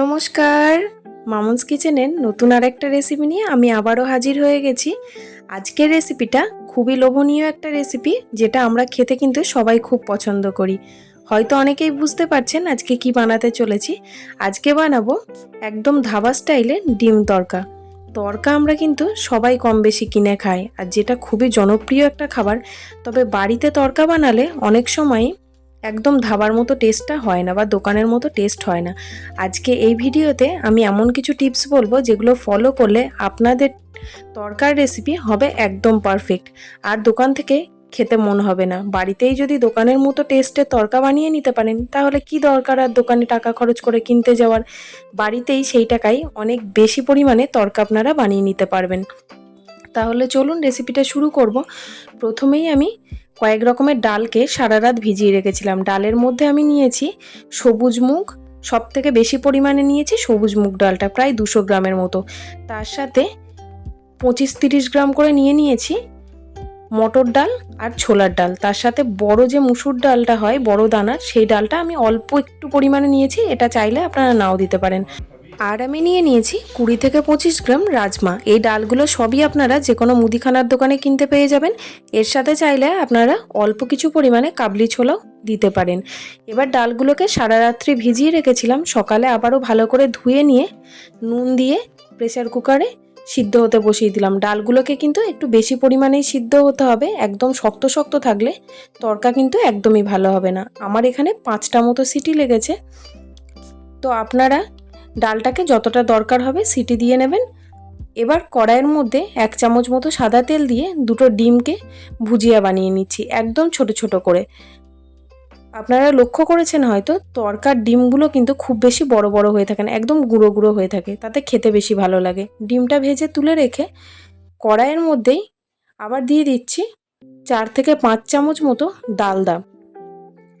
নমস্কার। মামুনস কিচেনের নতুন আরেকটা রেসিপি নিয়ে আমি আবারও হাজির হয়ে গেছি। আজকের রেসিপিটা খুবই লোভনীয় একটা রেসিপি যেটা আমরা খেতে কিন্তু সবাই খুব পছন্দ করি। হয়তো অনেকেই বুঝতে পারছেন আজকে কি বানাতে চলেছি। আজকে বানাবো একদম ধাবা স্টাইলে ডিম তরকা। তরকা আমরা কিন্তু সবাই কম বেশি কিনে খাই, আর যেটা খুবই জনপ্রিয় একটা খাবার। তবে বাড়িতে তরকা বানালে অনেক সময় একদম ধাবার মতো টেস্টটা হয় না বা দোকানের মতো টেস্ট হয় না। আজকে এই ভিডিওতে আমি এমন কিছু টিপস বলব যেগুলো ফলো করলে আপনাদের তরকার রেসিপি হবে একদম পারফেক্ট আর দোকান থেকে খেতে মন হবে না। বাড়িতেই যদি দোকানের মতো টেস্টের তরকা বানিয়ে নিতে পারেন, তাহলে কি দরকার আর দোকানে টাকা খরচ করে কিনতে যাওয়ার? বাড়িতেই সেই টাকায় অনেক বেশি পরিমাণে তরকা আপনারা বানিয়ে নিতে পারবেন। তাহলে চলুন রেসিপিটা শুরু করব। প্রথমেই আমি কয়েক রকমের ডালকে সারা রাত ভিজিয়ে রেখেছিলাম। ডালের মধ্যে আমি নিয়েছি সবুজ মুগ সব থেকে বেশি পরিমাণে নিয়েছি সবুজ মুগ ডালটা, প্রায় দুশো গ্রামের মতো। তার সাথে পঁচিশ তিরিশ গ্রাম করে নিয়ে নিয়েছি মটর ডাল আর ছোলার ডাল। তার সাথে বড় যে মুসুর ডালটা হয়, বড় দানার, সেই ডালটা আমি অল্প একটু পরিমাণে নিয়েছি। এটা চাইলে আপনারা নাও দিতে পারেন। আর আমি নিয়ে নিয়েছি কুড়ি থেকে পঁচিশ গ্রাম রাজমা। এই ডালগুলো সবই আপনারা যে কোনো মুদিখানার দোকানে কিনতে পেয়ে যাবেন। এর সাথে চাইলে আপনারা অল্প কিছু পরিমাণে কাবলি ছোলাও দিতে পারেন। এবার ডালগুলোকে সারা রাত্রি ভিজিয়ে রেখেছিলাম। সকালে আবারও ভালো করে ধুয়ে নিয়ে নুন দিয়ে প্রেসার কুকারে সিদ্ধ হতে বসিয়ে দিলাম। ডালগুলোকে কিন্তু একটু বেশি পরিমাণেই সিদ্ধ হতে হবে। একদম শক্ত শক্ত থাকলে তরকা কিন্তু একদমই ভালো হবে না। আমার এখানে পাঁচটা মতো সিটি লেগেছে। তো আপনারা ডালটাকে যতটা দরকার হবে সিটি দিয়ে নেবেন। এবার কড়াইয়ের মধ্যে এক চামচ মতো সাদা তেল দিয়ে দুটো ডিমকে ভুজিয়া বানিয়ে নিচ্ছি, একদম ছোট ছোট করে। আপনারা লক্ষ্য করেছেন হয়তো, তরকার ডিমগুলো কিন্তু খুব বেশি বড় বড় হয়ে থাকে না, একদম গুঁড়ো গুঁড়ো হয়ে থাকে, তাতে খেতে বেশি ভালো লাগে। ডিমটা ভেজে তুলে রেখে কড়াইয়ের মধ্যেই আবার দিয়ে দিচ্ছি চার থেকে পাঁচ চামচ মতো ডালদা।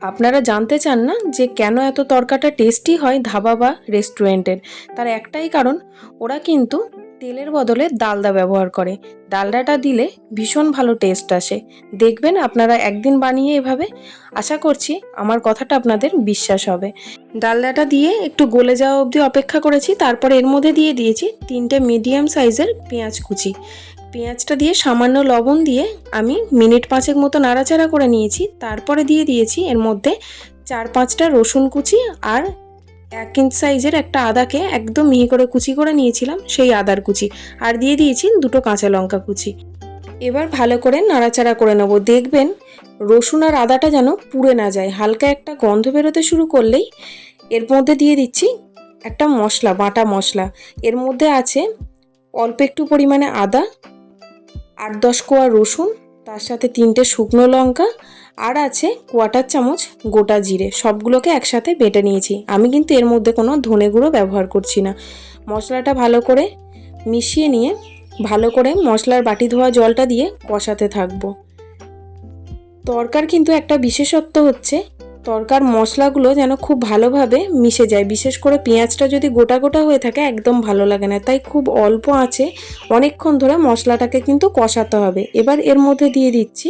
আপনারা জানতে চান না যে কেন এত তরকাটা টেস্টি হয় ধাবা বা রেস্টুরেন্টের তার একটাই কারণ, ওরা কিন্তু তেলের বদলে ডালদা ব্যবহার করে। ডালডাটা দিলে ভীষণ ভালো টেস্ট আসে। দেখবেন আপনারা একদিন বানিয়ে এভাবে, আশা করছি আমার কথাটা আপনাদের বিশ্বাস হবে। ডালডাটা দিয়ে একটু গলে যাওয়া অবধি অপেক্ষা করেছি, তারপরে এর মধ্যে দিয়ে দিয়েছি তিনটে মিডিয়াম সাইজের পেঁয়াজ কুচি। পেঁয়াজটা দিয়ে সামান্য লবণ দিয়ে আমি মিনিট পাঁচেক মতো নাড়াচাড়া করে নিয়েছি। তারপরে দিয়ে দিয়েছি এর মধ্যে চার পাঁচটা রসুন কুচি আর এক ইঞ্চ সাইজের একটা আদাকে একদম মিহি করে কুচি করে নিয়েছিলাম সেই আদার কুচি। আর দিয়ে দিয়েছি দুটো কাঁচা লঙ্কা কুচি। এবার ভালো করে নাড়াচাড়া করে নেব। দেখবেন রসুন আর আদাটা যেন পুড়ে না যায়। হালকা একটা গন্ধ বেরোতে শুরু করলেই এর মধ্যে দিয়ে দিচ্ছি একটা মশলা, বাটা মশলা। এর মধ্যে আছে অল্প একটু পরিমাণে আদা আট দশ কোয়া রসুন, তার সাথে তিনটে শুকনো লঙ্কা, আর আছে কোয়াটার চামচ গোটা জিরে। সবগুলোকে একসাথে বেটে নিয়েছি। আমি কিন্তু এর মধ্যে কোনো ধনে গুঁড়ো ব্যবহার করছি না। মশলাটা ভালো করে মিশিয়ে নিয়ে ভালো করে মশলার বাটি ধোয়া জলটা দিয়ে কষাতে থাকব। তরকার কিন্তু একটা বিশেষত্ব হচ্ছে তরকার মশলাগুলো যেন খুব ভালোভাবে মিশে যায়। বিশেষ করে পেঁয়াজটা যদি গোটা গোটা হয়ে থাকে, একদম ভালো লাগে না। তাই খুব অল্প আছে অনেকক্ষণ ধরে মশলাটাকে কিন্তু কষাতে হবে। এবার এর মধ্যে দিয়ে দিচ্ছি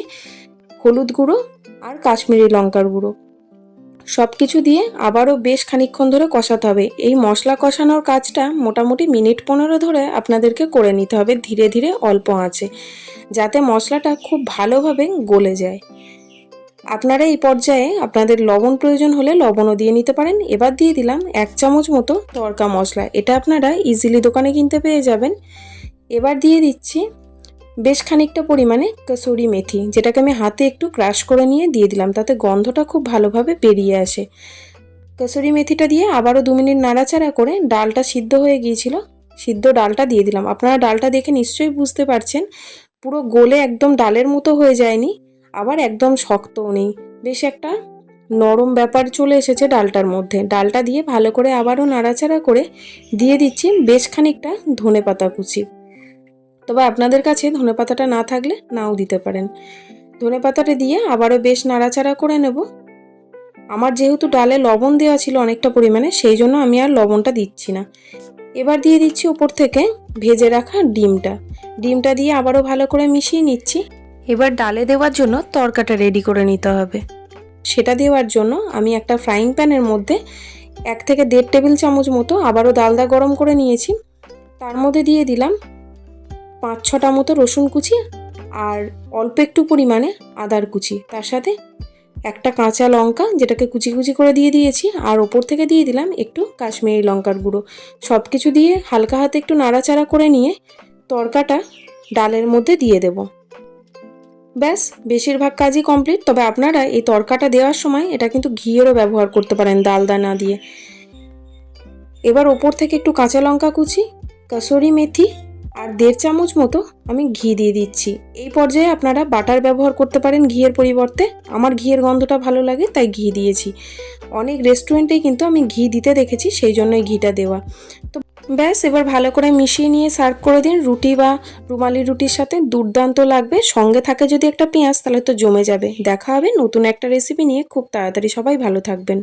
হলুদ গুঁড়ো আর কাশ্মীরি লঙ্কার গুঁড়ো। সব কিছু দিয়ে আবারও বেশ খানিকক্ষণ ধরে কষাতে হবে। এই মশলা কষানোর কাজটা মোটামুটি মিনিট পনেরো ধরে আপনাদেরকে করে নিতে হবে ধীরে ধীরে অল্প আছে যাতে মশলাটা খুব ভালোভাবে গলে যায়। আপনারা এই পর্যায়ে আপনাদের লবণ প্রয়োজন হলে লবণও দিয়ে নিতে পারেন। এবার দিয়ে দিলাম এক চামচ মতো তড়কা মশলা। এটা আপনারা ইজিলি দোকানে কিনতে পেয়ে যাবেন। এবার দিয়ে দিচ্ছি বেশ খানিকটা পরিমাণে কসুরি মেথি, যেটাকে আমি হাতে একটু ক্রাশ করে নিয়ে দিয়ে দিলাম। তাতে গন্ধটা খুব ভালোভাবে বেরিয়ে আসে। কসুরি মেথিটা দিয়ে আবারও দু মিনিট নাড়াচাড়া করে ডালটা সিদ্ধ হয়ে গিয়েছিল, সিদ্ধ ডালটা দিয়ে দিলাম। আপনারা ডালটা দেখে নিশ্চয়ই বুঝতে পারছেন, পুরো গোলে একদম ডালের মতো হয়ে যায়নি। আবার একদম শক্তও নেই। বেশ একটা নরম ব্যাপার চলে এসেছে ডালটার মধ্যে। ডালটা দিয়ে ভালো করে আবারও নাড়াচাড়া করে দিয়ে দিচ্ছি বেশ খানিকটা ধনে পাতা কুচি। তবে আপনাদের কাছে ধনে পাতাটা না থাকলে নাও দিতে পারেন। ধনে পাতাটা দিয়ে আবারও বেশ নাড়াচাড়া করে নেব। আমার যেহেতু ডালে লবণ দেওয়া ছিল অনেকটা পরিমাণে, সেই জন্য আমি আর লবণটা দিচ্ছি না। এবার দিয়ে দিচ্ছি ওপর থেকে ভেজে রাখা ডিমটা। ডিমটা দিয়ে আবারও ভালো করে মিশিয়ে নিচ্ছি। এবার ডালে দেওয়ার জন্য তরকাটা রেডি করে নিতে হবে। সেটা দেওয়ার জন্য আমি একটা ফ্রাইং প্যানের মধ্যে এক থেকে দেড় টেবিল চামচ মতো আবারও ডালদা গরম করে নিয়েছি। তার মধ্যে দিয়ে দিলাম পাঁচ ছটা মতো রসুন কুচি আর অল্প একটু পরিমাণে আদার কুচি। তার সাথে একটা কাঁচা লঙ্কা যেটাকে কুচি কুচি করে দিয়ে দিয়েছি আর ওপর থেকে দিয়ে দিলাম একটু কাশ্মীরি লঙ্কার গুঁড়ো। সব কিছু দিয়ে হালকা হাতে একটু নাড়াচাড়া করে নিয়ে তরকাটা ডালের মধ্যে দিয়ে দেব। ব্যাস, বেশিরভাগ কাজই কমপ্লিট তবে আপনারা এই তরকাটা দেওয়ার সময় এটা কিন্তু ঘিয়েরও ব্যবহার করতে পারেন ডালদা না দিয়ে। এবার ওপর থেকে একটু কাঁচা লঙ্কা কুচি, কাসুরি মেথি আর দেড় চামচ মতো আমি ঘি দিয়ে দিচ্ছি। এই পর্যায়ে আপনারা বাটার ব্যবহার করতে পারেন ঘিয়ের পরিবর্তে। আমার ঘিয়ের গন্ধটা ভালো লাগে, তাই ঘি দিয়েছি। অনেক রেস্টুরেন্টেই কিন্তু আমি ঘি দিতে দেখেছি, সেই জন্যই ঘিটা দেওয়া। তো ব্যাস, এবার ভালো করে মিশিয়ে নিয়ে সার্ভ করে দিন। রুটি বা রুমালি রুটির সাথে দুর্দান্ত লাগবে। সঙ্গে থাকে যদি একটা পেঁয়াজ, তাহলে তো জমে যাবে। দেখা হবে নতুন একটা রেসিপি নিয়ে। খুব তাড়াতাড়ি সবাই ভালো থাকবেন।